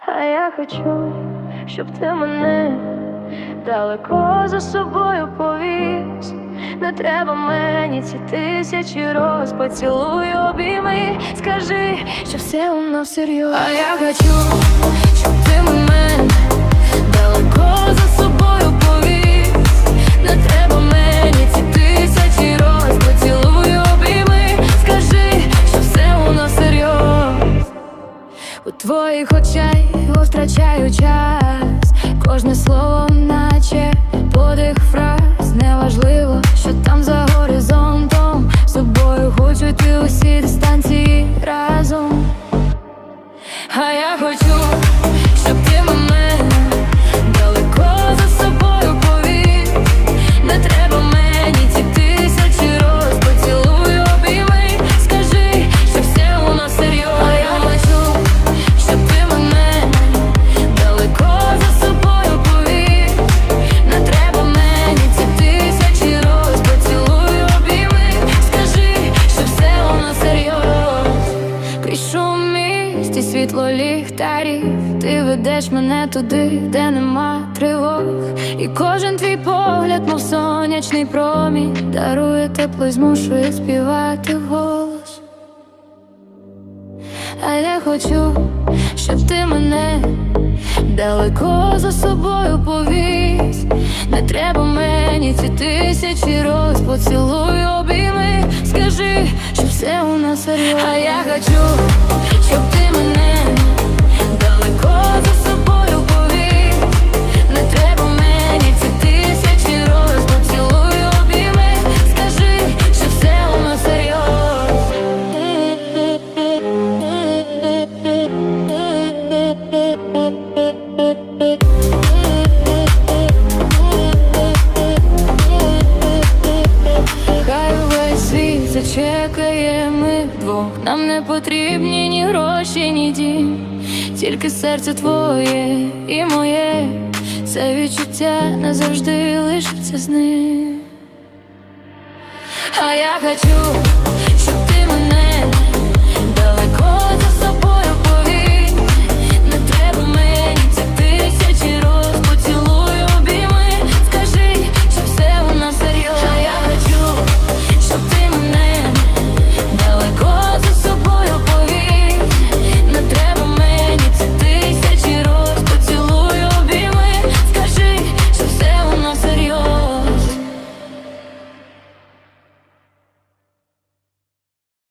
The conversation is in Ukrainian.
А я хочу, щоб ти мене далеко за собою повіз. Не треба мені ці тисячі роз поцілуй обійми. Скажи, що все у нас серйозно. А я хочу, щоб ти мене твоїх очей втрачаю час, кожне слово, наче подих фраз. Неважливо, що там за горизонтом. З тобою хочу йти усі дистанції разом. А я хочу, щоб ти мене світло ліхтарів. Ти ведеш мене туди, де нема тривог. І кожен твій погляд, мов сонячний промінь Дарує тепло і змушує співати вголос. А я хочу, щоб ти мене далеко за собою повіз. Не треба мені ці тисячі роз поцілуй обійми. Скажи, що все у нас серйозно А я хочу, щоб Зачекає ми вдвох. Нам не потрібні ні гроші, ні дім. Тільки серце твоє і моє. Це відчуття назавжди лишиться з ним. А я хочу,